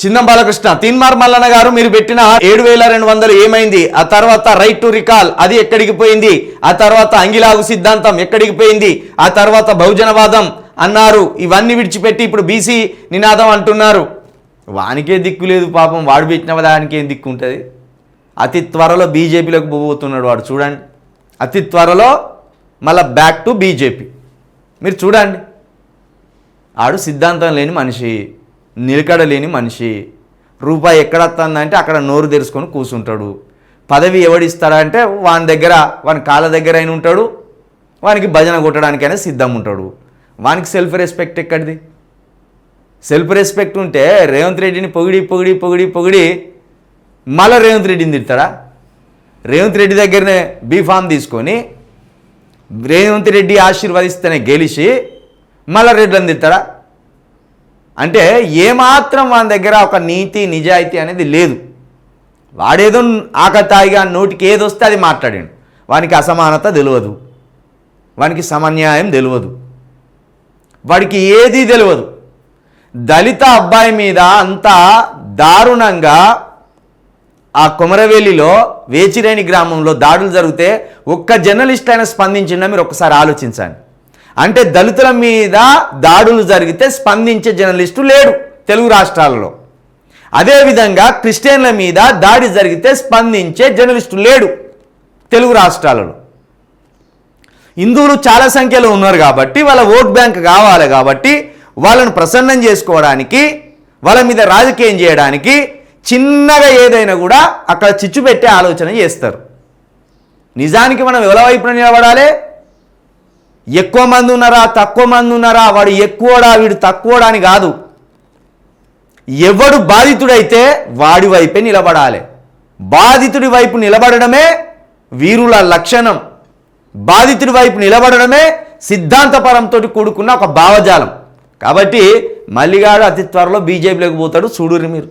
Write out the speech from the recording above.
చిందం బాలకృష్ణ తీన్మార్ మల్లన్న గారు మీరు పెట్టిన ఏడు వేల రెండు వందలు ఏమైంది? ఆ తర్వాత రైట్ టు రికాల్ అది ఎక్కడికి పోయింది? ఆ తర్వాత అంగిలాగు సిద్ధాంతం ఎక్కడికి పోయింది? ఆ తర్వాత బహుజనవాదం అన్నారు. ఇవన్నీ విడిచిపెట్టి ఇప్పుడు బీసీ నినాదం అంటున్నారు. వానికే దిక్కు లేదు పాపం వాడు పెట్టిన దానికి ఏం దిక్కు ఉంటుంది? అతి త్వరలో బీజేపీలోకి పోబోతున్నాడు వాడు చూడండి. అతి త్వరలో మళ్ళీ బ్యాక్ టు బీజేపీ. మీరు చూడండి. ఆడు సిద్ధాంతం లేని మనిషి. నిలకడలేని మనిషి. రూపాయి ఎక్కడ వస్తుందంటే అక్కడ నోరు తెరుచుకొని కూర్చుంటాడు పదవి ఎవడిస్తాడంటే వాని దగ్గర వాని కాళ్ళ దగ్గర అయిన ఉంటాడు. వానికి భజన కొట్టడానికైనా సిద్ధం ఉంటాడు వానికి సెల్ఫ్ రెస్పెక్ట్ ఎక్కడిది? సెల్ఫ్ రెస్పెక్ట్ ఉంటే రేవంత్ రెడ్డిని పొగిడి పొగిడి పొగిడి పొగిడి మళ్ళీ రేవంత్ రెడ్డిని తిడతాడా? రేవంత్ రెడ్డి దగ్గరనే బీఫామ్ తీసుకొని రేవంత్ రెడ్డి ఆశీర్వదిస్తేనే గెలిచి మళ్ళీ రెడ్లను తిడతాడా? అంటే ఏమాత్రం వాని దగ్గర ఒక నీతి నిజాయితీ అనేది లేదు. వాడేదో ఆకతాయిగా నోటికి ఏది వస్తే అది మాట్లాడాడు. వానికి అసమానత తెలియదు వానికి సమన్యాయం తెలియదు వాడికి ఏదీ తెలియదు దళిత అబ్బాయి మీద అంత దారుణంగా ఆ కొమరవేలిలో వేచిరేణి గ్రామంలో దాడులు జరిగితే ఒక్క జర్నలిస్ట్ అయినా స్పందించిందా మీరు ఒకసారి ఆలోచించండి. అంటే దళితుల మీద దాడులు జరిగితే స్పందించే జర్నలిస్టు లేడు తెలుగు రాష్ట్రాలలో. అదేవిధంగా క్రిస్టియన్ల మీద దాడి జరిగితే స్పందించే జర్నలిస్టు లేడు తెలుగు రాష్ట్రాలలో. హిందువులు చాలా సంఖ్యలో ఉన్నారు కాబట్టి వాళ్ళ ఓట్ బ్యాంక్ కావాలి కాబట్టి వాళ్ళను ప్రసన్నం చేసుకోవడానికి వాళ్ళ మీద రాజకీయం చేయడానికి చిన్నగా ఏదైనా కూడా అక్కడ చిచ్చు పెట్టే ఆలోచన చేస్తారు. నిజానికి మనం ఎవరి వైపున నిలబడాలి? ఎక్కువ మంది ఉన్నారా తక్కువ మంది ఉన్నారా? వాడు ఎక్కువడా వీడు తక్కువడా అని కాదు. ఎవడు బాధితుడైతే వాడి వైపే నిలబడాలి. బాధితుడి వైపు నిలబడడమే వీరుల లక్షణం. బాధితుడి వైపు నిలబడడమే సిద్ధాంతపరంతో కూడుకున్న ఒక భావజాలం. కాబట్టి మల్లిగాడు అతి త్వరలో బీజేపీలోకి పోతాడు చూడురి మీరు.